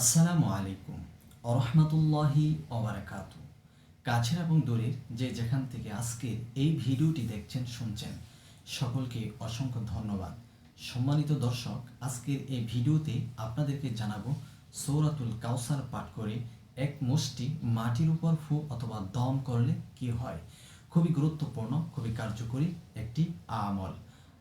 আসসালামু আলাইকুম অরহমতুল্লাহি অবরাকাতু কাছের এবং দূরের যে যেখান থেকে আজকের এই ভিডিওটি দেখছেন, শুনছেন, সকলকে অসংখ্য ধন্যবাদ। সম্মানিত দর্শক, আজকের এই ভিডিওতে আপনাদেরকে জানাব সৌরাতুল কাউসার পাঠ করে এক মুষ্টি মাটির উপর ফু অথবা দম করলে কি হয়? খুবই গুরুত্বপূর্ণ, খুবই কার্যকরী একটি আমল।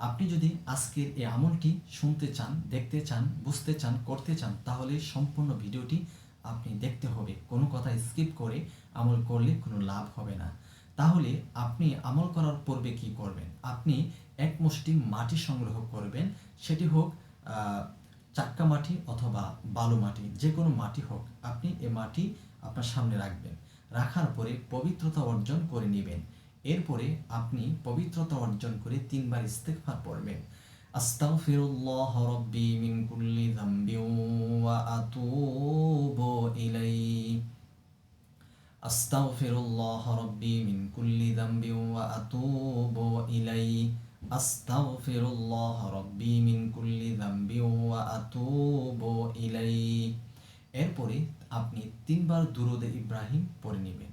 আপনি যদি আজকের এই আমলটি শুনতে চান, দেখতে চান, বুঝতে চান, করতে চান, তাহলে সম্পূর্ণ ভিডিওটি আপনি দেখতে হবে। কোনো কথা স্কিপ করে আমল করলে কোনো লাভ হবে না। তাহলে আপনি আমল করার পূর্বে কি করবেন? আপনি এক মুষ্টি মাটি সংগ্রহ করবেন। সেটি হোক চাক্কা মাটি অথবা বালু মাটি, যে কোনো মাটি হোক, আপনি এ মাটি আপনার সামনে রাখবেন। রাখার পরে পবিত্রতা অর্জন করে নেবেন। এরপরে আপনি পবিত্রতা অর্জন করে তিনবার ইস্তেগফার পড়বেন। আস্তাগফিরুল্লাহ রাব্বি মিন কুল্লি যামবি ওয়া আতুবু ইলাইহি। আস্তাগফিরুল্লাহ রাব্বি মিন কুল্লি যামবি ওয়া আতুবু ইলাইহি। আস্তাগফিরুল্লাহ রাব্বি মিন কুল্লি যামবি ওয়া আতুবু ইলাইহি। এরপরে আপনি তিনবার দুরুদে ইব্রাহিম পড়ে নেবেন।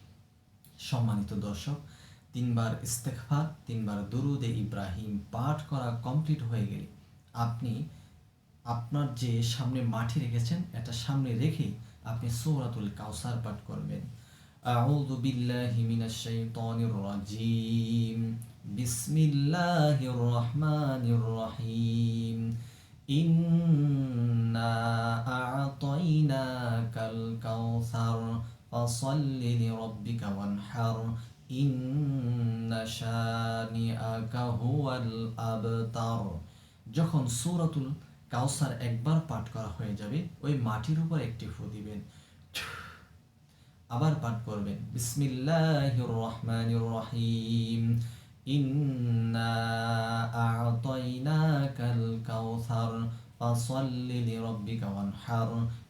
সম্মানিত দর্শক, তিনবার ইস্তেকফার তিনবার দুরুদে ইব্রাহিম পাঠ করা কমপ্লিট হয়ে গেলে আপনি আপনার যে সামনে মাটি রেখেছেন, এটা সামনে রেখে আপনি সূরাতুল কাউসার পাঠ করবেন। আউযু বিল্লাহি মিনাশ শাইতানির রাজিম। বিসমিল্লাহির রহমানির রহিম। ইন্না فصل لربك وانحر إن شانئك هو الأبتر যখন সূরাতুল কাউসার একবার পাঠ করা হয়ে যাবে ওই মাটির উপর একটি ফু দিবেন আবার পাঠ করবেন বিসমিল্লাহির রহমানির রহিম ইন্না আ'তাইনাকাল কাউসার ফাসাল্লি লিরাব্বিকা ওয়ানহার ইন্না শানিআকা হুয়াল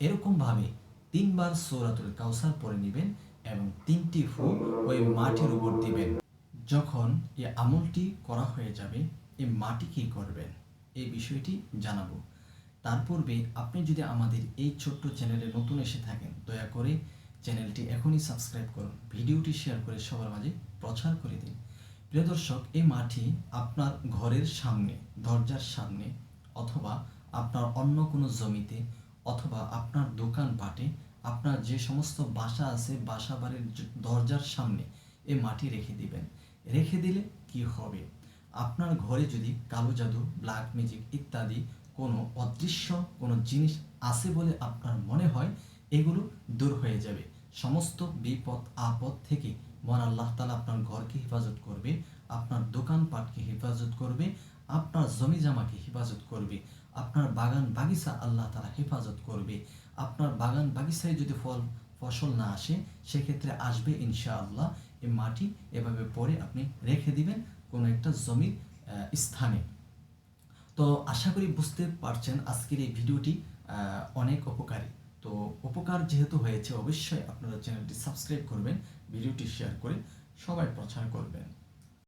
এরকম ভাবে তিনবার সৌরাতুল কাউসার পরে নেবেন এবং তিনটি ফু ওই মাটির উপর দিবেন। যখন এই আমলটি করা হয়ে যাবে, এই মাটি কি করবেন? এই বিষয়টি জানাব। তার পূর্বে আপনি যদি আমাদের এই ছোট্ট চ্যানেলে নতুন এসে থাকেন, দয়া করে চ্যানেলটি এখনই সাবস্ক্রাইব করুন। ভিডিওটি শেয়ার করে সবার মাঝে প্রচার করে দিন। প্রিয় দর্শক, এই মাটি আপনার ঘরের সামনে, দরজার সামনে অথবা আপনার অন্য কোনো জমিতে অথবা আপনার দোকান পাটে আপনার যে সমস্ত বাসা আছে বাসা বাড়ির দরজার সামনে এ মাটি রেখে দিবেন। রেখে দিলে কি হবে? আপনার ঘরে যদি কালো জাদু ব্ল্যাক ম্যাজিক ইত্যাদি কোনো অদৃশ্য, কোনো জিনিস আছে বলে আপনার মনে হয়, এগুলো দূর হয়ে যাবে। সমস্ত বিপদ, আপদ থেকে মন আল্লাহ তালা আপনার ঘরকে হেফাজত করবে, আপনার দোকানপাটকে হেফাজত করবে, আপনার জমি জামাকে হেফাজত করবে। আপনার বাগান বাগিচা আল্লাহ তালা হেফাজত করবে। আপনার বাগান বাগিচায় যদি ফল, ফসল না আসে, সেক্ষেত্রে আসবে ইনশাআল্লাহ। এই মাটি এভাবে পরে আপনি রেখে দিবেন কোনো একটা জমির স্থানে। তো আশা করি বুঝতে পারছেন আজকের এই ভিডিওটি অনেক উপকারী। তো উপকার যেহেতু হয়েছে, অবশ্যই আপনারা চ্যানেলটি সাবস্ক্রাইব করবেন, ভিডিওটি শেয়ার করে সবাই প্রচার করবেন।